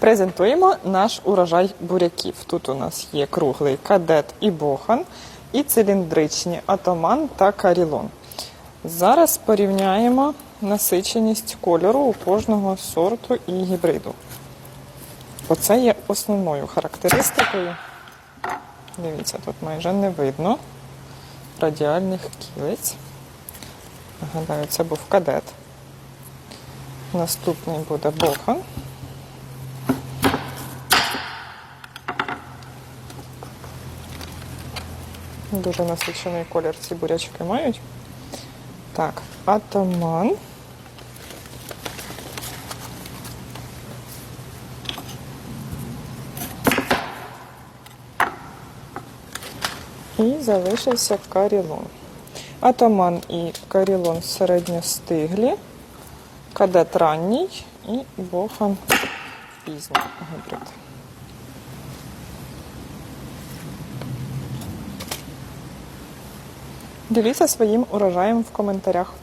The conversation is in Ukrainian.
Презентуємо наш урожай буряків. Тут у нас є круглий кадет і бохан, і циліндричні атаман та карілон. Зараз порівняємо насиченість кольору у кожного сорту і гібриду. Оце є основною характеристикою. Дивіться, тут майже не видно радіальних кілиць. Нагадаю, це був кадет. Наступний буде бохан. Дуже насичений колір ці бурячки мають. Так, атаман. І залишився карілон. Атаман і карілон середньостиглі, кадет ранній і бохан пізній гібрид. Діліться своїм урожаєм в коментарях.